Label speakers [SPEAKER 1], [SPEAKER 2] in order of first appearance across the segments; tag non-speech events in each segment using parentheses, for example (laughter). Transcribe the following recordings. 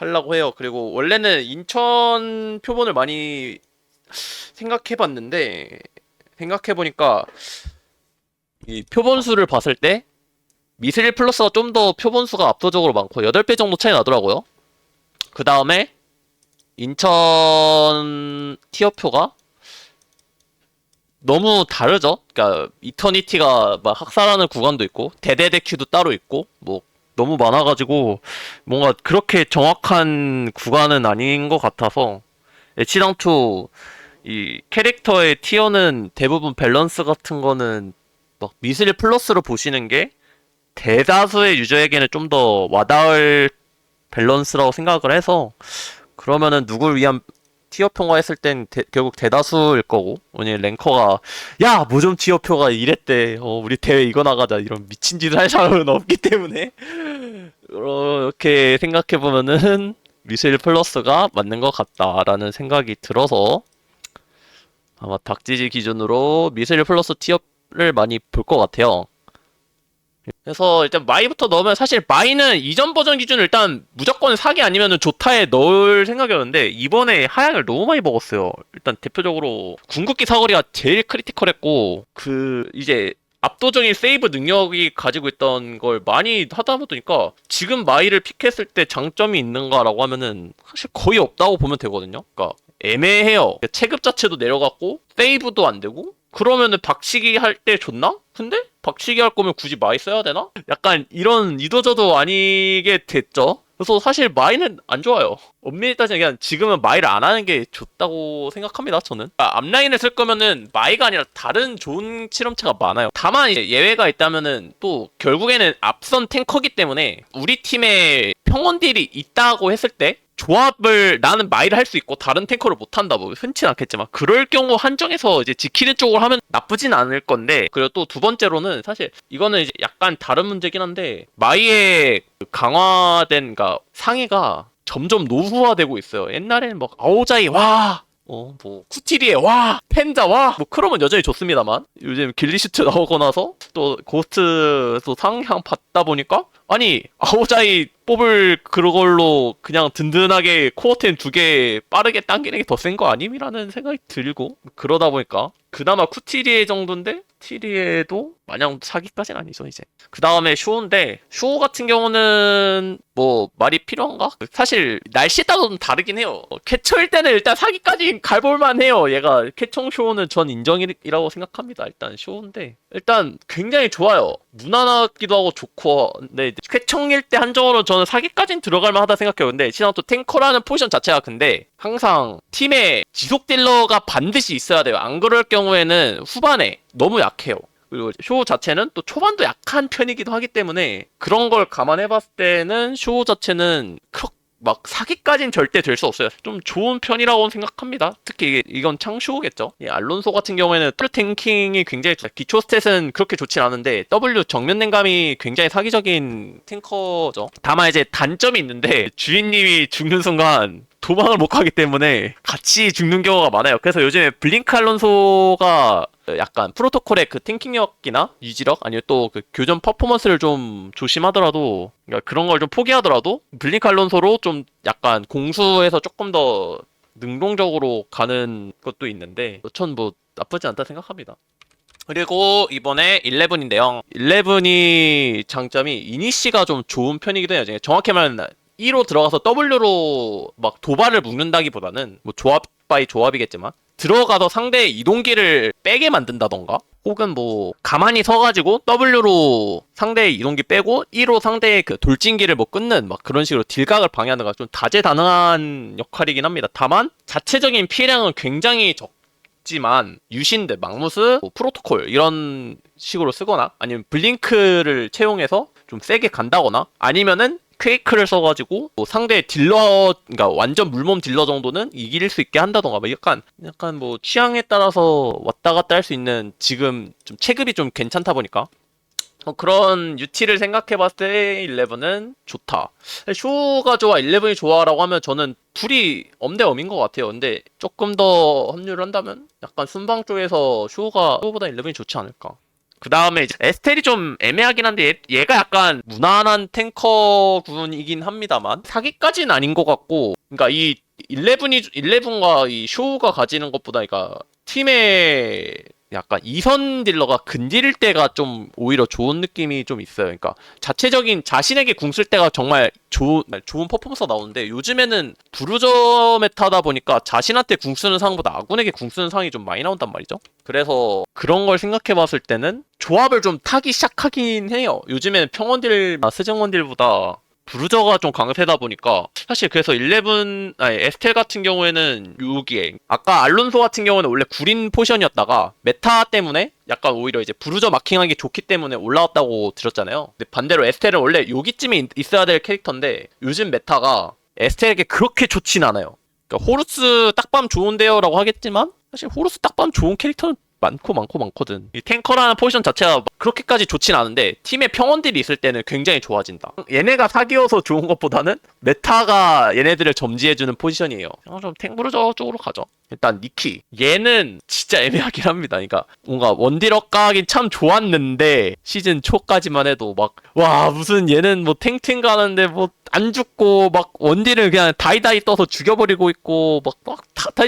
[SPEAKER 1] 하려고 해요. 그리고 원래는 인천 표본을 많이 생각해봤는데 생각해보니까 이 표본수를 봤을 때 미스릴 플러스가 좀 더 표본수가 압도적으로 많고 8배 정도 차이 나더라고요. 그 다음에 인천 티어표가 너무 다르죠? 그러니까 이터니티가 막 학살하는 구간도 있고 대대대큐도 따로 있고 뭐 너무 많아가지고 뭔가 그렇게 정확한 구간은 아닌 것 같아서 애치당초 이 캐릭터의 티어는 대부분 밸런스 같은 거는 막 미술 플러스로 보시는 게 대다수의 유저에게는 좀 더 와닿을 밸런스라고 생각을 해서 그러면은 누굴 위한 티어 평가했을 땐 대- 결국 대다수일 거고 왜냐면 랭커가 야 뭐 좀 티어표가 이랬대. 어 우리 대회 이거 나가자. 이런 미친 짓을 할 사람은 없기 때문에. 그렇게 생각해 보면은 미술 플러스가 맞는 것 같다라는 생각이 들어서 아마 닥지지 기준으로 미술 플러스 티어를 많이 볼 것 같아요. 그래서 일단 마이부터 넣으면 사실 마이는 이전 버전 기준 일단 무조건 사기 아니면은 조타에 넣을 생각이었는데 이번에 하향을 너무 많이 먹었어요. 일단 대표적으로 궁극기 사거리가 제일 크리티컬했고 그 이제 압도적인 세이브 능력이 가지고 있던 걸 많이 하다 보니까 지금 마이를 픽했을 때 장점이 있는가라고 하면은 사실 거의 없다고 보면 되거든요. 그러니까 애매해요. 체급 자체도 내려갔고 세이브도 안 되고 그러면은 박치기 할 때 좋나? 근데 박치기 할 거면 굳이 마이 써야 되나? 약간 이런 이도저도 아니게 됐죠. 그래서 사실 마이는 안 좋아요. 엄밀히 따지면 그냥 지금은 마이를 안 하는 게 좋다고 생각합니다. 저는 아, 앞라인을 쓸 거면은 마이가 아니라 다른 좋은 실험체가 많아요. 다만 예외가 있다면은 또 결국에는 앞선 탱커기 때문에 우리 팀에 평원 딜이 있다고 했을 때 조합을 나는 마이를 할 수 있고 다른 탱커를 못 한다 뭐 흔치 않겠지만 그럴 경우 한정해서 이제 지키는 쪽으로 하면 나쁘진 않을 건데 그리고 또 두 번째로는 사실 이거는 이제 약간 다른 문제긴 한데 마이의 그 강화된 그러니까 상위가 점점 노후화되고 있어요. 옛날에는 막 아오자이 와 어, 뭐, 쿠티리에, 와! 펜자, 와! 뭐, 크롬은 여전히 좋습니다만, 요즘 길리슈트 나오고 나서, 또, 고스트, 또 상향 받다 보니까, 아니, 아오자이 뽑을 그걸로 그냥 든든하게 코어텐 두개 빠르게 당기는 게 더 센 거 아님이라는 생각이 들고, 그러다 보니까, 그나마 쿠티리에 정도인데, 티리에도 마냥 사기까지는 아니죠, 이제. 그 다음에 쇼인데, 쇼 같은 경우는, 뭐, 말이 필요한가? 사실, 날씨에 따라 좀 다르긴 해요. 어, 캐쳐일 때는 일단 사기까지 갈볼만 해요. 얘가, 캐총 쇼는 전 인정이라고 생각합니다. 일단 쇼인데. 일단, 굉장히 좋아요. 무난하기도 하고 좋고, 근데, 쾌청일 때 한정으로 저는 사기까지는 들어갈만 하다 생각해요. 근데, 지난 또 탱커라는 포지션 자체가 근데, 항상, 팀에 지속 딜러가 반드시 있어야 돼요. 안 그럴 경우에는 후반에 너무 약해요. 그리고 쇼 자체는 또 초반도 약한 편이기도 하기 때문에 그런 걸 감안해 봤을 때는 쇼 자체는 막 사기까진 절대 될 수 없어요. 좀 좋은 편이라고 생각합니다. 특히 이건 창쇼겠죠. 이 알론소 같은 경우에는 W 탱킹이 굉장히. 기초 스탯은 그렇게 좋진 않은데 W 정면 냉감이 굉장히 사기적인 탱커죠. 다만 이제 단점이 있는데 주인님이 죽는 순간 도망을 못 가기 때문에 같이 죽는 경우가 많아요. 그래서 요즘에 블링크 알론소가 약간 프로토콜의 그 탱킹력이나 유지력 아니면 또 그 교전 퍼포먼스를 좀 조심하더라도 그러니까 그런 걸 좀 포기하더라도 블링크 알론소로 좀 약간 공수에서 조금 더 능동적으로 가는 것도 있는데 전뭐 나쁘지 않다 생각합니다. 그리고 이번에 11인데요. 11이 장점이 이니시가 좀 좋은 편이기도 해요. 정확히 말하면 2로 들어가서 W로 막 도발을 묶는다기보다는 뭐 조합 바이 조합이겠지만 들어가서 상대의 이동기를 빼게 만든다던가 혹은 뭐 가만히 서가지고 W로 상대의 이동기 빼고 2로 상대의 그 돌진기를 뭐 끊는 막 그런 식으로 딜각을 방해하는 거좀 다재다능한 역할이긴 합니다. 다만 자체적인 피해량은 굉장히 적 지만 유신들, 막무스, 뭐 프로토콜 이런 식으로 쓰거나 아니면 블링크를 채용해서 좀 세게 간다거나 아니면은 퀘이크를 써가지고 뭐 상대 딜러, 그러니까 완전 물몸 딜러 정도는 이길 수 있게 한다던가 뭐 약간 약간 뭐 취향에 따라서 왔다 갔다 할 수 있는 지금 좀 체급이 좀 괜찮다 보니까 어, 그런 유티를 생각해봤을 때 11은 좋다. 쇼가 좋아, 11이 좋아라고 하면 저는 둘이 엄대엄인 것 같아요. 근데 조금 더 합류를 한다면 약간 순방 쪽에서 쇼가 쇼보다 11이 좋지 않을까. 그 다음에 이제 에스텔이 좀 애매하긴 한데 얘, 얘가 약간 무난한 탱커 군이긴 합니다만 사기까지는 아닌 것 같고 그러니까 이 11이 11과 이 쇼우가 가지는 것보다 그러니까 팀의 약간 이선 딜러가 근딜일 때가 좀 오히려 좋은 느낌이 좀 있어요. 그러니까 자체적인 자신에게 궁 쓸 때가 정말 좋은 좋은 퍼포먼스가 나오는데 요즘에는 부르저 메타다 보니까 자신한테 궁 쓰는 상보다 아군에게 궁 쓰는 상이 좀 많이 나온단 말이죠. 그래서 그런 걸 생각해 봤을 때는 조합을 좀 타기 시작하긴 해요. 요즘에는 평원딜, 스승원딜보다 브루저가 좀 강세다 보니까 사실 그래서 11 아니 에스텔 같은 경우에는 6기에 아까 알론소 같은 경우는 원래 구린 포션이었다가 메타 때문에 약간 오히려 이제 브루저 마킹하기 좋기 때문에 올라왔다고 들었잖아요. 근데 반대로 에스텔은 원래 여기쯤에 있어야 될 캐릭터인데 요즘 메타가 에스텔에게 그렇게 좋진 않아요. 그러니까 호루스 딱밤 좋은데요라고 하겠지만 사실 호루스 딱밤 좋은 캐릭터는 많고 많고 많거든. 이 탱커라는 포지션 자체가 막 그렇게까지 좋진 않은데 팀에 평원들이 있을 때는 굉장히 좋아진다. 얘네가 사기여서 좋은 것보다는 메타가 얘네들을 점지해주는 포지션이에요. 어, 좀 탱브루저 쪽으로 가죠. 일단 니키 얘는 진짜 애매하긴 합니다. 그러니까 뭔가 원딜업 가긴 참 좋았는데 시즌 초까지만 해도 막 와 무슨 얘는 뭐 탱탱 가는데 뭐 안 죽고 막 원딜을 그냥 다이다이 떠서 죽여버리고 있고 막막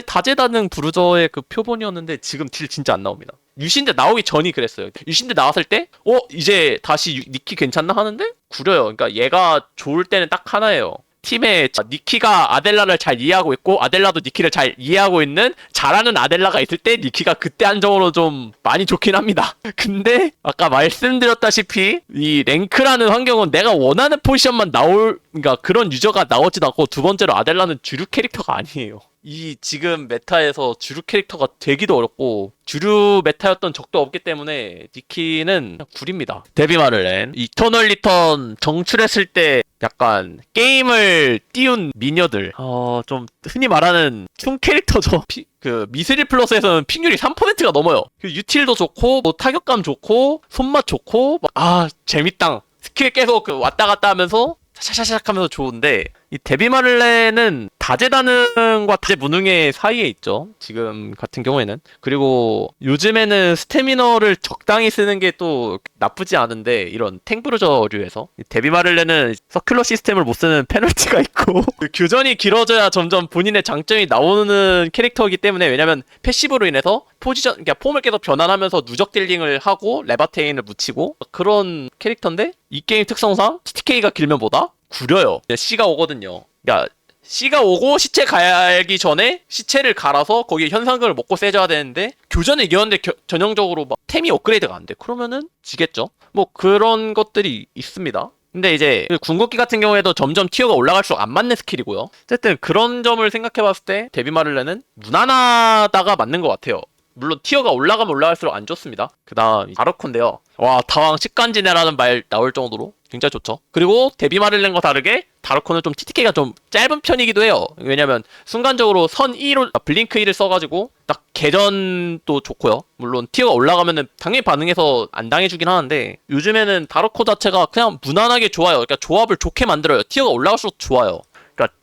[SPEAKER 1] 다재다능 브루저의 그 표본이었는데 지금 딜 진짜 안 나옵니다. 유신대 나오기 전이 그랬어요. 유신대 나왔을 때, 어 이제 다시 유- 니키 괜찮나 하는데 구려요. 그러니까 얘가 좋을 때는 딱 하나예요. 팀에 자, 니키가 아델라를 잘 이해하고 있고 아델라도 니키를 잘 이해하고 있는 잘하는 아델라가 있을 때 니키가 그때 한정으로 좀 많이 좋긴 합니다. (laughs) 근데 아까 말씀드렸다시피 이 랭크라는 환경은 내가 원하는 포지션만 나올 그러니까 그런 유저가 나오지도 않고 두 번째로 아델라는 주류 캐릭터가 아니에요. 이 지금 메타에서 주류 캐릭터가 되기도 어렵고 주류 메타였던 적도 없기 때문에 니키는 구립니다. 데뷔말을 낸 이터널 리턴 정출했을 때 약간 게임을 띄운 미녀들 어 좀 흔히 말하는 춤 캐릭터죠. 피- 그 미스릴 플러스에서는 픽률이 3%가 넘어요. 그 유틸도 좋고 뭐 타격감 좋고 손맛 좋고 막, 아 재밌당. 스킬 계속 그 왔다 갔다 하면서 샤샤샥 하면서 좋은데 이 데비마를레는 다재다능과 다재무능의 사이에 있죠. 지금 같은 경우에는. 그리고 요즘에는 스태미너를 적당히 쓰는 게 또 나쁘지 않은데 이런 탱브루저류에서 이 데비마를레는 서큘러 시스템을 못 쓰는 페널티가 (laughs) 있고 그 교전이 길어져야 점점 본인의 장점이 나오는 캐릭터이기 때문에 왜냐면 패시브로 인해서 포지션 그러니까 폼을 계속 변환하면서 누적 딜링을 하고 레바테인을 묻히고 그런 캐릭터인데 이 게임 특성상 TTK가 길면 뭐다? 구려요. C가 오거든요. 그러니까 C가 오고 시체 갈기 전에 시체를 갈아서 거기에 현상금을 먹고 세져야 되는데 교전을 이겼는데 겨- 전형적으로 막 템이 업그레이드가 안 돼. 그러면은 지겠죠. 뭐 그런 것들이 있습니다. 근데 이제 그 궁극기 같은 경우에도 점점 티어가 올라갈수록 안 맞는 스킬이고요. 어쨌든 그런 점을 생각해봤을 때 데비마를레는 무난하다가 맞는 것 같아요. 물론 티어가 올라가면 올라갈수록 안 좋습니다. 그 다음 아르콘데요. 와 다왕 식간지네라는 말 나올 정도로 굉장히 좋죠. 그리고 데비마를렌과 다르게 다르콘은 좀 TTK가 좀 짧은 편이기도 해요. 왜냐면 순간적으로 선 2로 블링크 2를 써가지고 딱 개전도 좋고요. 물론 티어가 올라가면은 당연히 반응해서 안 당해주긴 하는데 요즘에는 다르코 자체가 그냥 무난하게 좋아요. 그러니까 조합을 좋게 만들어요. 티어가 올라갈수록 좋아요.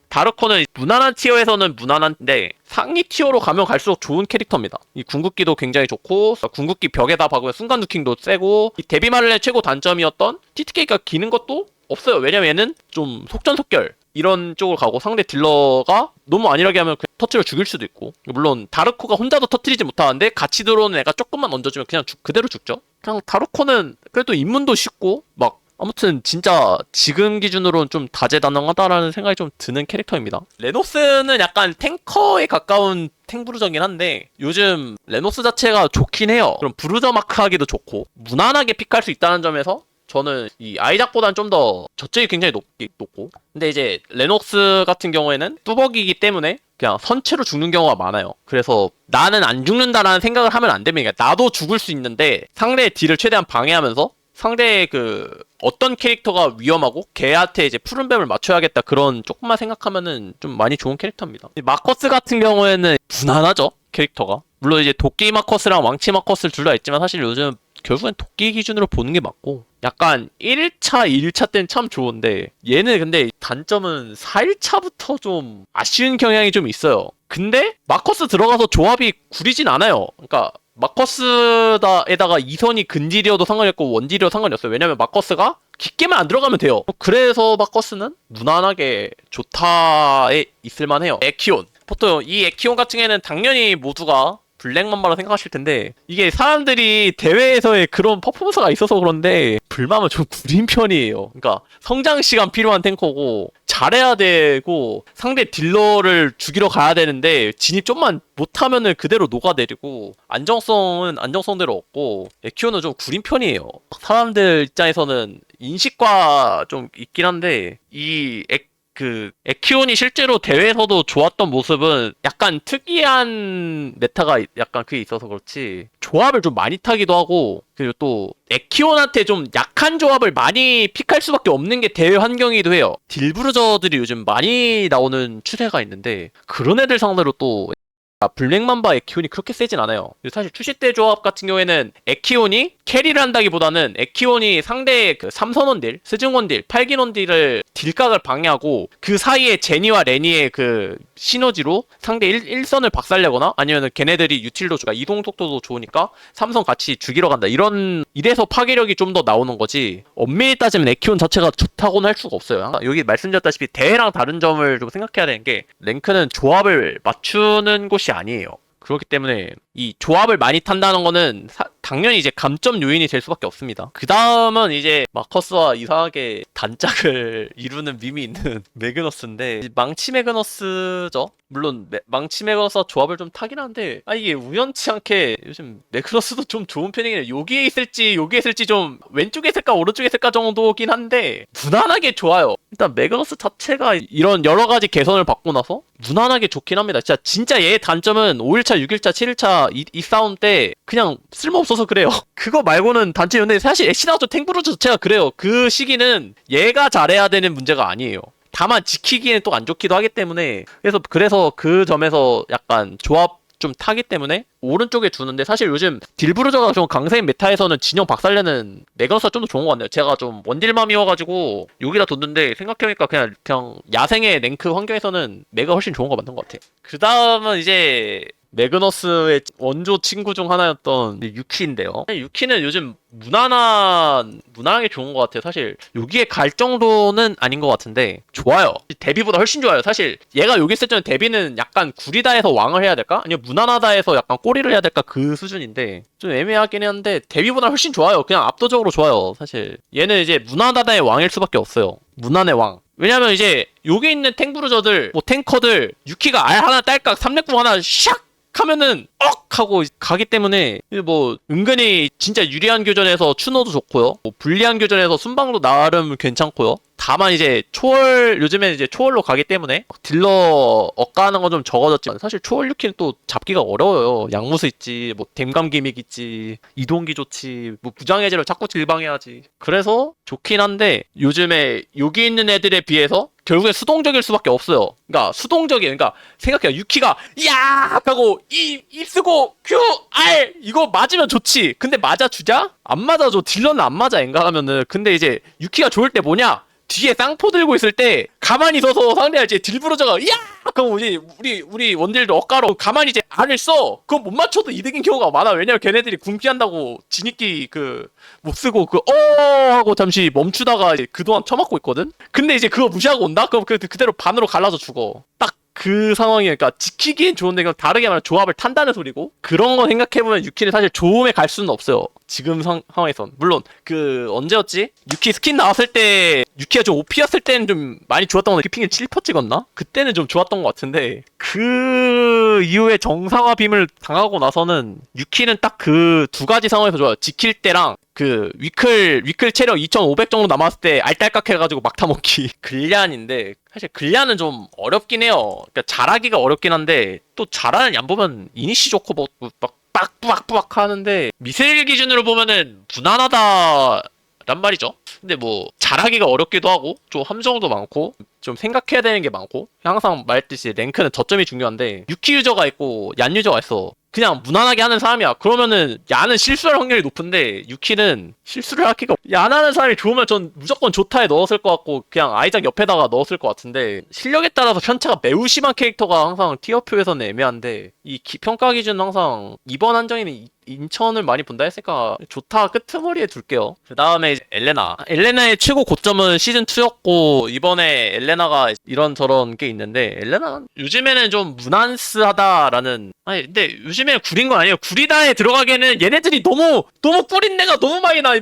[SPEAKER 1] 다르코는 무난한 티어에서는 무난한데 상위 티어로 가면 갈수록 좋은 캐릭터입니다. 이 궁극기도 굉장히 좋고 궁극기 벽에다 박으면 순간 누킹도 세고 이 데비마르의 최고 단점이었던 TTK가 기는 것도 없어요. 왜냐면 얘는 좀 속전속결 이런 쪽으로 가고 상대 딜러가 너무 안일하게 하면 그냥 터치를 죽일 수도 있고 물론 다르코가 혼자도 터트리지 못하는데 같이 들어오는 애가 조금만 얹어주면 그냥 죽- 그대로 죽죠. 그냥 다르코는 그래도 입문도 쉽고 막 아무튼 진짜 지금 기준으로는 좀 다재다능하다라는 생각이 좀 드는 캐릭터입니다. 레노스는 약간 탱커에 가까운 탱브루저긴 한데 요즘 레노스 자체가 좋긴 해요. 그럼 브루저 마크 하기도 좋고 무난하게 픽할 수 있다는 점에서 저는 이 아이작보다는 좀 더 저점이 굉장히 높, 높고 근데 이제 레녹스 같은 경우에는 뚜벅이기 때문에 그냥 선체로 죽는 경우가 많아요. 그래서 나는 안 죽는다라는 생각을 하면 안 됩니다. 나도 죽을 수 있는데 상대의 딜을 최대한 방해하면서 상대의 그 어떤 캐릭터가 위험하고 걔한테 이제 푸른 뱀을 맞춰야겠다 그런 조금만 생각하면은 좀 많이 좋은 캐릭터입니다. 이 마커스 같은 경우에는 무난하죠 캐릭터가. 물론 이제 도끼 마커스랑 왕치 마커스 둘다 있지만 사실 요즘 결국엔 도끼 기준으로 보는 게 맞고 약간 1차, 2차 때는 참 좋은데 얘는 근데 단점은 4일차부터 좀 아쉬운 경향이 좀 있어요. 근데 마커스 들어가서 조합이 구리진 않아요. 그러니까 마커스에다가 이선이 근딜이어도 상관이 없고 원딜이어도 상관이 없어요. 왜냐면 마커스가 깊게만 안 들어가면 돼요. 그래서 마커스는 무난하게 좋다에 있을만 해요. 에키온. 보통 이 에키온 같은 경우에는 당연히 모두가 블랙맘바라 생각하실 텐데 이게 사람들이 대회에서의 그런 퍼포먼스가 있어서 그런데 불맘은 좀 구린 편이에요. 그러니까 성장 시간 필요한 탱커고 잘해야 되고 상대 딜러를 죽이러 가야 되는데 진입 좀만 못하면은 그대로 녹아내리고 안정성은 안정성대로 없고 에키오는 좀 구린 편이에요. 사람들 입장에서는 인식과 좀 있긴 한데 이 에, 그 에키온이 실제로 대회에서도 좋았던 모습은 약간 특이한 메타가 약간 그게 있어서 그렇지 조합을 좀 많이 타기도 하고 그리고 또 에키온한테 좀 약한 조합을 많이 픽할 수밖에 없는 게 대회 환경이기도 해요. 딜브루저들이 요즘 많이 나오는 추세가 있는데 그런 애들 상대로 또 아, 블랙맘바 에키온이 그렇게 세진 않아요. 사실 출시 때 조합 같은 경우에는 에키온이 캐리를 한다기보다는 에키온이 상대의 그 삼선원 딜, 스증원 딜, 팔긴원딜을 딜각을 방해하고 그 사이에 제니와 레니의 그 시너지로 상대 일, 선을 박살내거나 아니면 걔네들이 유틸도 좋아 이동 속도도 좋으니까 삼선 같이 죽이러 간다. 이런 이래서 파괴력이 좀 더 나오는 거지. 엄밀히 따지면 에키온 자체가 좋다고는 할 수가 없어요. 여기 말씀드렸다시피 대회랑 다른 점을 좀 생각해야 되는 게 랭크는 조합을 맞추는 곳이 아니에요. 그렇기 때문에 이 조합을 많이 탄다는 거는 사- 당연히 이제 감점 요인이 될 수밖에 없습니다. 그 다음은 이제 마커스와 이상하게 단짝을 (laughs) 이루는 밈이 있는 (laughs) 매그너스인데 망치 매그너스죠. 물론 매- 망치 매그너스와 조합을 좀 타긴 한데 아 이게 우연치 않게 요즘 매그너스도 좀 좋은 편이긴 해요. 여기에 있을지 여기에 있을지 좀 왼쪽에 있을까 오른쪽에 있을까 정도긴 한데 무난하게 좋아요. 일단 매그너스 자체가 이런 여러 가지 개선을 받고 나서 무난하게 좋긴 합니다. 진짜 진짜 얘의 단점은 5일차, 6일차, 7일차 이, 이 싸움 때 그냥 쓸모없어서 그래요. (laughs) 그거 말고는 단점인데 사실 애쉬나우토 탱브루즈 자체가 그래요. 그 시기는 얘가 잘해야 되는 문제가 아니에요. 다만 지키기에는 또 안 좋기도 하기 때문에 그래서 그래서 그 점에서 약간 조합 좀 타기 때문에 오른쪽에 두는데 사실 요즘 딜브루저가 좀 강세인 메타에서는 진영 박살내는 매거스가 좀 더 좋은 것 같네요. 제가 좀 원딜맘이어가지고 여기다 뒀는데 생각해보니까 그냥 그냥 야생의 랭크 환경에서는 매가 훨씬 좋은 거 맞는 것 같아. 그 다음은 이제 매그너스의 원조 친구 중 하나였던 유키인데요. 유키는 요즘 무난한 무난하게 좋은 것 같아요. 사실 여기에 갈 정도는 아닌 것 같은데 좋아요. 데뷔보다 훨씬 좋아요. 사실 얘가 여기 있을 때는 데뷔는 약간 구리다해서 왕을 해야 될까? 아니면 무난하다해서 약간 꼬리를 해야 될까 그 수준인데 좀 애매하긴 한데 데뷔보다 훨씬 좋아요. 그냥 압도적으로 좋아요. 사실 얘는 이제 무난하다의 왕일 수밖에 없어요. 무난의 왕. 왜냐면 이제 여기 있는 탱브루저들 뭐 탱커들 유키가 알 하나 딸깍 삼렙궁 하나 샥 하면은 억 하고 가기 때문에 뭐 은근히 진짜 유리한 교전에서 추노도 좋고요. 뭐 불리한 교전에서 순방도 나름 괜찮고요. 다만 이제 초월 요즘에는 이제 초월로 가기 때문에 막 딜러 억가하는 건 좀 적어졌지만 사실 초월 유키는 또 잡기가 어려워요. 양무스 있지, 뭐 댐감 기믹 있지, 이동기 좋지, 뭐 부장 해제를 자꾸 질방해야지. 그래서 좋긴 한데 요즘에 여기 있는 애들에 비해서 결국엔 수동적일 수밖에 없어요. 그러니까 수동적이 그러니까 생각해요. 유키가 야 하고 입, 입 쓰고 큐 R 이거 맞으면 좋지. 근데 맞아 주자? 안 맞아줘. 딜러는 안 맞아. 엔가하면은 근데 이제 유키가 좋을 때 뭐냐? 뒤에 쌍포 들고 있을 때 가만히 서서 상대가 이제 딜브로저가 야! 그럼 이제 우리 우리 원딜도 억가로 가만히 이제 R을 써. 그건 못 맞춰도 이득인 경우가 많아. 왜냐면 걔네들이 궁피한다고 진입기 그 못 쓰고 그 어! 하고 잠시 멈추다가 그동안 쳐맞고 있거든? 근데 이제 그거 무시하고 온다? 그럼 그 그대로 반으로 갈라져 죽어. 딱 그 상황이니까 지키기엔 좋은데 그냥 다르게 말하면 조합을 탄다는 소리고 그런 거 생각해보면 유키는 사실 좋음에 갈 수는 없어요. 지금 상, 상황에선. 물론 그 언제였지? 유키 스킨 나왔을 때 유키가 좀 OP였을 때는 좀 많이 좋았던 건데 키핑이 7퍼 찍었나? 그때는 좀 좋았던 것 같은데 그 이후에 정상화 빔을 당하고 나서는 유키는 딱 그 두 가지 상황에서 좋아요. 지킬 때랑 그 위클 위클 체력 2,500 정도 남았을 때 알딸깍 해가지고 막 타 먹기 글리안인데 (laughs) 사실 글리안은 좀 어렵긴 해요. 그러니까 잘하기가 어렵긴 한데 또 잘하는 양 보면 이니시 좋고 뭐, 막 빡빡빡 하는데 미세일 기준으로 보면은 무난하다. 란 말이죠. 근데 뭐 잘하기가 어렵기도 하고 좀 함정도 많고 좀 생각해야 되는 게 많고 항상 말했듯이 랭크는 저점이 중요한데 유키 유저가 있고 얀 유저가 있어. 그냥 무난하게 하는 사람이야. 그러면은 야는 실수할 확률이 높은데 유키는 실수를 하기가 없- 야나는 사람이 좋으면 전 무조건 좋다에 넣었을 것 같고 그냥 아이작 옆에다가 넣었을 것 같은데 실력에 따라서 편차가 매우 심한 캐릭터가 항상 티어표에서는 애매한데 이 기- 평가 기준은 항상 이번 한정에는 이- 인천을 많이 본다 했으니까 좋다 끄트머리에 둘게요. 그 다음에 엘레나. 엘레나의 최고 고점은 시즌 2였고 이번에 엘레나가 이런 저런 게 있는데 엘레나 요즘에는 좀 무난스하다라는 아니 근데 요즘에는 구린 건 아니에요. 구리다에 들어가기에는 얘네들이 너무 너무 꾸린 내가 너무 많이 나.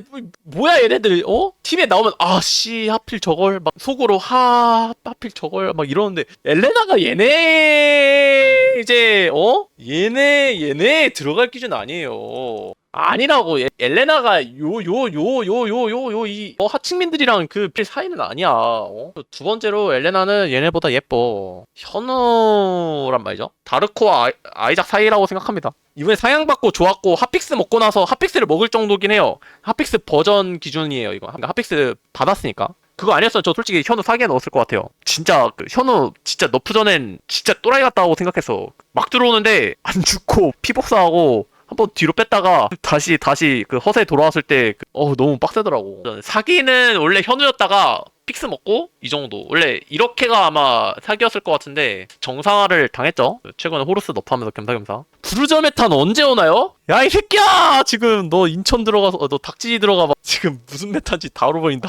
[SPEAKER 1] 뭐야 얘네들 어? 팀에 나오면 아 씨 하필 저걸 막 속으로 하 하필 저걸 막 이러는데 엘레나가 얘네 이제 어? 얘네 얘네 들어갈 기준 아니에요. 아니라고 예- 엘레나가 요 요 요 요 요 요 요이 어, 하층민들이랑 그 사이는 아니야. 어? 두 번째로 엘레나는 얘네보다 예뻐. 현우란 말이죠. 다르코와 아이, 아이작 사이라고 생각합니다. 이번에 상향받고 좋았고 핫픽스 먹고 나서 핫픽스를 먹을 정도긴 해요. 핫픽스 버전 기준이에요 이거. 그러니까 핫픽스 받았으니까. 그거 아니었으면 저 솔직히 현우 사기에 넣었을 것 같아요. 진짜 그 현우 진짜 너프 전엔 진짜 또라이 같다고 생각했어. 막 들어오는데 안 죽고 피복사하고 한번 뒤로 뺐다가 다시 다시 그 허세 돌아왔을 때 그- 너무 빡세더라고. 사기는 원래 현우였다가 픽스 먹고 이 정도. 원래 이렇게가 아마 사기였을 것 같은데 정상화를 당했죠. 최근에 호르스 너프하면서 겸사겸사. 부르저 메탄 언제 오나요? 야 이 새끼야! 지금 너 인천 들어가서 어, 너 닥지 들어가 봐. 지금 무슨 메타인지 다 알아보인다.